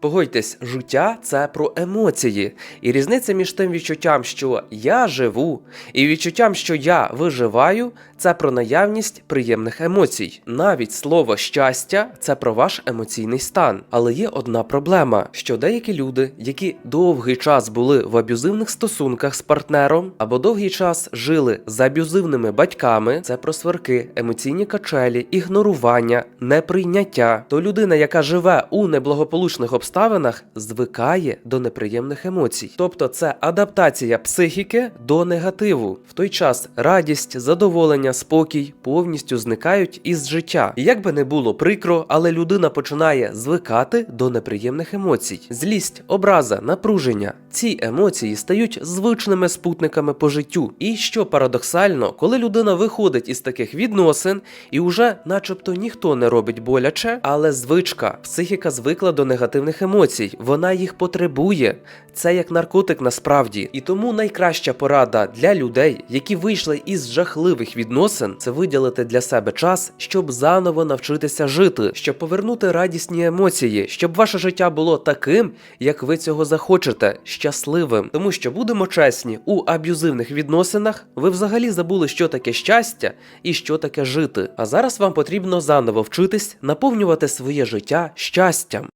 Погодьтесь, життя це про емоції, і різниця між тим відчуттям, що я живу, і відчуттям, що я виживаю, це про наявність приємних емоцій. Навіть слово щастя це про ваш емоційний стан. Але є одна проблема: що деякі люди, які довгий час були в аб'юзивних стосунках з партнером, або довгий час жили з аб'юзивними батьками, це про сварки, емоційні качелі, ігнорування, неприйняття, то людина, яка живе у неблагополучних обставинах, звикає до неприємних емоцій. Тобто це адаптація психіки до негативу. В той час радість, задоволення, спокій повністю зникають із життя. І як би не було прикро, але людина починає звикати до неприємних емоцій. Злість, образа, напруження. Ці емоції стають звичними спутниками по життю. І що парадоксально, коли людина виходить із таких відносин, і уже, начебто, ніхто не робить боляче, але звичка, психіка звикла до негативних емоцій, вона їх потребує. Це як наркотик насправді. І тому найкраща порада для людей, які вийшли із жахливих відносин, це виділити для себе час, щоб заново навчитися жити, щоб повернути радісні емоції, щоб ваше життя було таким, як ви цього захочете, щасливим. Тому що будемо чесні, у аб'юзивних відносинах ви взагалі забули, що таке щастя і що таке жити. А зараз вам потрібно заново вчитись наповнювати своє життя щастям.